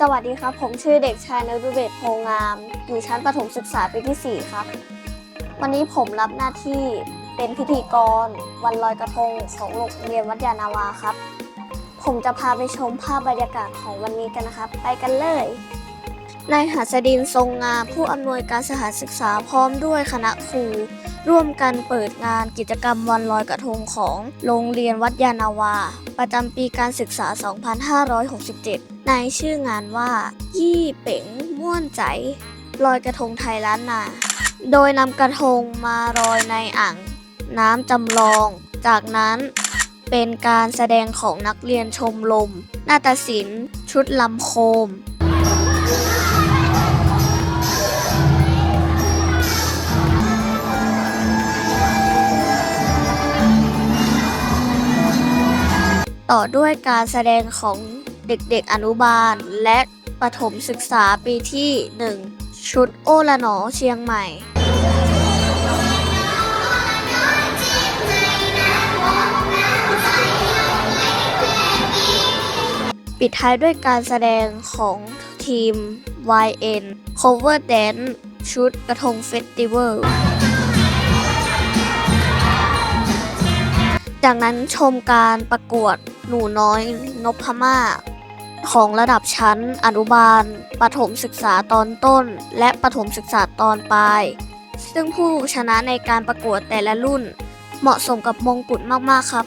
สวัสดีครับ ผมชื่อเด็กชายนรุเบศโพงาม อยู่ชั้นประถมศึกษาปีที่ 4 ครับ วันนี้ผมรับหน้าที่เป็นพิธีกร วันลอยกระทงของโรงเรียนวัดยานาวาครับ ผมจะพาไปชมภาพบรรยากาศของวันนี้กันนะครับ ไปกันเลย นายหัสดินทรงงามผู้อำนวยการสถานศึกษาพร้อมด้วยคณะครู ร่วมกันเปิดงานกิจกรรมวันลอยกระทงของโรงเรียนวัดยานาวา ประจำปีการศึกษา 2567 ในชื่องานว่า ยี่เป๋งม่วนใจ ลอยกระทงไทยล้านนา โดยนำกระทงมาลอยในอ่างน้ำจำลอง จากนั้นเป็นการแสดงของนักเรียนชมรมนาฏศิลป์ ชุดลำโคม ต่อด้วยการแสดงของเด็กๆอนุบาล และประถมศึกษาปีที่ 1 ชุดโอละหนอเชียงใหม่ปิดท้ายด้วยการแสดงของทีม YN Cover Dance ชุดกระทงเฟสติวัล จากนั้นชมการประกวด หนูน้อยนพมาศของระดับชั้นอนุบาลประถมศึกษาตอนต้น และประถมศึกษาตอนปลาย ซึ่งผู้ชนะในการประกวดแต่ละรุ่น เหมาะสมกับมงกุฎมาก ๆ ครับ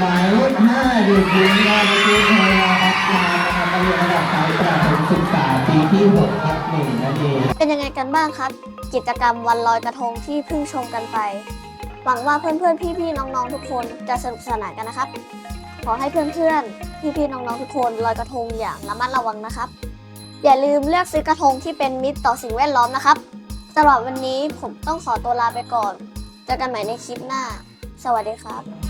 หมายเลขห้าเด็กหญิงนาฏศิลป์ไทยรัตน์มานะครับนักเรียนระดับชั้นประถมศึกษาปีที่หกทับหนึ่งนั่นเองเป็นยังไงกันบ้างครับ กิจกรรมวันลอยกระทงที่เพิ่งชมกันไป หวังว่าเพื่อนๆ พี่ๆ น้องๆ ทุกคนจะสนุกสนานกันนะครับ ขอให้เพื่อนๆ พี่ๆ น้องๆ ทุกคนลอยกระทงอย่างระมัดระวังนะครับ อย่าลืมเลือกซื้อกระทงที่เป็นมิตรต่อสิ่งแวดล้อมนะครับสำหรับวันนี้ผมต้องขอตัวลาไปก่อน เจอกันใหม่ในคลิปหน้า สวัสดีครับ